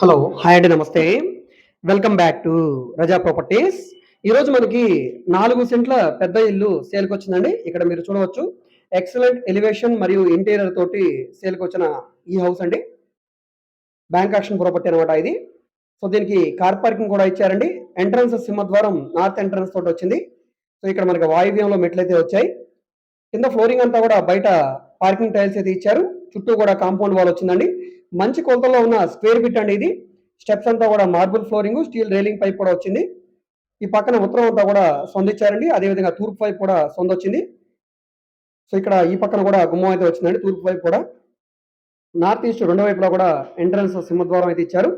Hello hi అండి నమస్తే. Welcome back to Raza properties ఈరోజు మనకి నాలుగు సెంట్ల పెద్ద ఇల్లు సేల్కి వచ్చిందండి. ఇక్కడ మీరు చూడవచ్చు. ఎక్సలెంట్ ఎలివేషన్ మరియు ఇంటీరియర్ తోటి సేల్కి వచ్చిన ఈ హౌస్ అండి. బ్యాంక్ యాక్షన్ ప్రాపర్టీ అనమాట ఇది. సో దీనికి కార్ పార్కింగ్ కూడా ఇచ్చారండి. ఎంట్రన్స్ సింహద్వారం నార్త్ ఎంట్రన్స్ తోటి వచ్చింది. సో ఇక్కడ మనకి వాయువ్యంలో మెట్లు అయితే వచ్చాయి. కింద ఫ్లోరింగ్ అంతా కూడా బయట పార్కింగ్ టైల్స్ అయితే ఇచ్చారు. చుట్టూ కూడా కాంపౌండ్ వాల్ వచ్చిందండి. మంచి కొలతలో ఉన్న స్క్వేర్ బిట్ అండి ఇది. స్టెప్స్ అంతా కూడా marble flooring steel railing pipe కూడా వచ్చింది. ఈ పక్కన ఉత్తరం అంతా కూడా సొందిచ్చారండి. అదేవిధంగా తూర్పు వైపు కూడా సొంత వచ్చింది సో ఇక్కడ ఈ పక్కన కూడా గుమ్మం అయితే వచ్చిందండి. తూర్పు వైపు కూడా. నార్త్ ఈస్ట్ రెండు వైపులా కూడా ఎంట్రన్స్ సింహద్వారం అయితే ఇచ్చారు.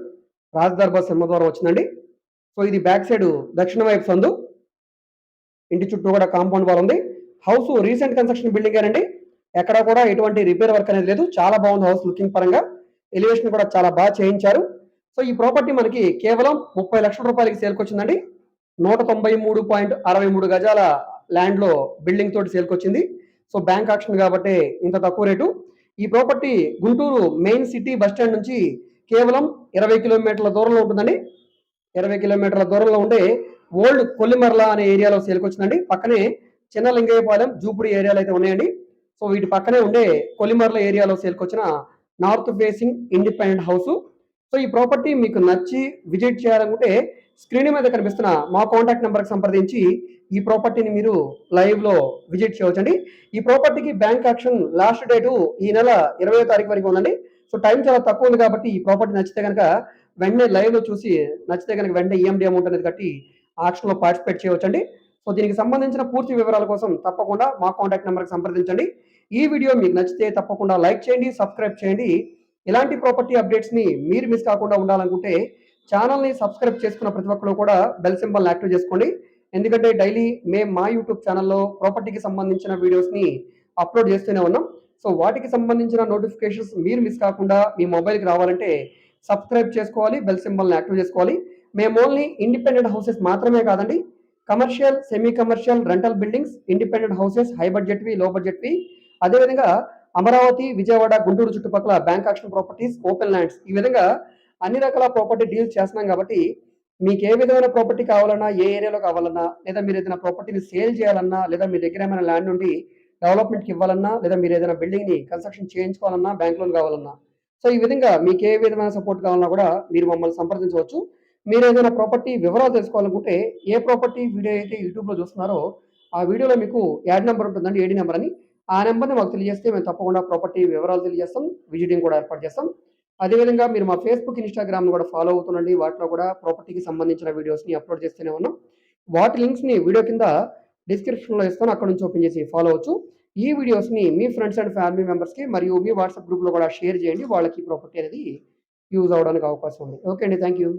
రాజదర్బార్ సింహద్వారం వచ్చిందండి. సో ఇది బ్యాక్ సైడ్ దక్షిణ వైపు సందు. ఇంటి చుట్టూ కూడా కాంపౌండ్ వాల్ ఉంది. హౌస్ రీసెంట్ కన్స్ట్రక్షన్ బిల్డింగ్ అండి ఎక్కడ కూడా ఎటువంటి రిపేర్ వర్క్ అనేది లేదు. చాలా బాగుంది హౌస్ లుకింగ్ పరంగా. ఎలివేషన్ కూడా చాలా బాగా చేయించారు. సో ఈ ప్రాపర్టీ మనకి కేవలం ముప్పై లక్షల రూపాయలకి సేల్కి వచ్చిందండి. నూట తొంభై మూడు పాయింట్ అరవై మూడు గజాల ల్యాండ్లో బిల్డింగ్ తోటి సేల్కి వచ్చింది. సో బ్యాంక్ ఆక్షన్ కాబట్టి ఇంత తక్కువ రేటు. ఈ property Guntur main city bus stand నుంచి కేవలం ఇరవై కిలోమీటర్ల దూరంలో ఉంటుందండి. ఇరవై కిలోమీటర్ల దూరంలో ఉండే ఓల్డ్ కొల్లిమర్ల అనే ఏరియాలో సేల్కి వచ్చిందండి. పక్కనే చిన్న లింగయ్యపాలెం జూపుడి ఏరియాలు అయితే ఉన్నాయండి. సో వీటి పక్కనే ఉండే కొలిమర్ల ఏరియాలో సేల్కి వచ్చిన north facing independent house. So ఈ ప్రాపర్టీ మీకు నచ్చి విజిట్ చేయాలనుకుంటే స్క్రీన్ మీద కనిపిస్తున్న మా కాంటాక్ట్ నెంబర్కి సంప్రదించి ఈ ప్రాపర్టీని మీరు లైవ్లో విజిట్ చేయవచ్చండి. ఈ ప్రాపర్టీకి బ్యాంక్ యాక్షన్ లాస్ట్ డేటు ఈ నెల ఇరవై తారీఖు వరకు ఉందండి. సో టైం చాలా తక్కువ ఉంది కాబట్టి ఈ ప్రాపర్టీ నచ్చితే కనుక వెంటనే లైవ్లో చూసి నచ్చితే కనుక వెంటనే ఈఎండి అమౌంట్ అనేది కట్టి ఆక్షన్లో పార్టిసిపేట్ చేయవచ్చండి. సో దీనికి సంబంధించిన పూర్తి వివరాల కోసం తప్పకుండా మా కాంటాక్ట్ నెంబర్కి సంప్రదించండి. ఈ వీడియో మీకు నచ్చితే తప్పకుండా లైక్ చేయండి సబ్స్క్రైబ్ చేయండి. ఇలాంటి ప్రాపర్టీ అప్డేట్స్ని మీరు మిస్ కాకుండా ఉండాలనుకుంటే ఛానల్ని సబ్స్క్రైబ్ చేసుకున్న ప్రతి ఒక్కరు కూడా బెల్ సింబల్ యాక్టివ్ చేసుకోండి. ఎందుకంటే డైలీ మేము మా యూట్యూబ్ ఛానల్లో ప్రాపర్టీకి సంబంధించిన వీడియోస్ని అప్లోడ్ చేస్తూనే ఉన్నాం. సో వాటికి సంబంధించిన నోటిఫికేషన్స్ మీరు మిస్ కాకుండా మీ మొబైల్కి రావాలంటే సబ్స్క్రైబ్ చేసుకోవాలి బెల్ సింబల్ని యాక్టివ్ చేసుకోవాలి. మేము ఓన్లీ ఇండిపెండెంట్ హౌసెస్ మాత్రమే కాదండి commercial semi commercial rental buildings independent houses high బడ్జెట్వి low బడ్జెట్వి అదేవిధంగా అమరావతి విజయవాడ గుంటూరు చుట్టుపక్కల bank auction properties open lands ఈ విధంగా అన్ని రకాల ప్రాపర్టీ డీల్స్ చేస్తున్నాం కాబట్టి మీకు ఏ విధమైన ప్రాపర్టీ కావాలన్నా ఏ ఏరియాలో కావాలన్నా లేదా మీరు ఏదైనా ప్రాపర్టీని సేల్ చేయాలన్నా లేదా మీ దగ్గర ఏమైనా ల్యాండ్ నుండి డెవలప్మెంట్కి ఇవ్వాలన్నా లేదా మీరు ఏదైనా బిల్డింగ్ని కన్స్ట్రక్షన్ చేయించుకోవాలన్నా బ్యాంక్ లోన్ కావాలన్నా. సో ఈ విధంగా మీకు ఏ విధమైన సపోర్ట్ కావాలన్నా కూడా మీరు మమ్మల్ని సంప్రదించవచ్చు. మీరు ఏదైనా ప్రాపర్టీ వివరాలు తెలుసుకోవాలనుకుంటే ఏ ప్రాపర్టీ వీడియో అయితే యూట్యూబ్లో చూస్తున్నారో ఆ వీడియోలో మీకు యాడ్ నెంబర్ ఉంటుందండి ఏడి నెంబర్ అని. ఆ నెంబర్ని మాకు తెలియజేస్తే మేము తప్పకుండా ప్రాపర్టీ వివరాలు తెలియజేస్తాం విజిటింగ్ కూడా ఏర్పాటు చేస్తాం. అదేవిధంగా మీరు మా ఫేస్బుక్ ఇన్స్టాగ్రామ్ కూడా ఫాలో అవుతుండండి. వాటిలో కూడా ప్రాపర్టీకి సంబంధించిన వీడియోస్ని అప్లోడ్ చేస్తూనే ఉన్నాం. వాటి లింక్స్ని వీడియో కింద డిస్క్రిప్షన్లో ఇస్తాను. అక్కడ నుంచి ఓపెన్ చేసి ఫాలో అవచ్చు ఈ వీడియోస్ని మీ ఫ్రెండ్స్ అండ్ ఫ్యామిలీ మెంబర్స్కి మరియు మీ వాట్సాప్ గ్రూప్లో కూడా షేర్ చేయండి. వాళ్ళకి ప్రాపర్టీ అనేది యూజ్ అవడానికి అవకాశం ఉంది. ఓకే అండి థ్యాంక్ యూ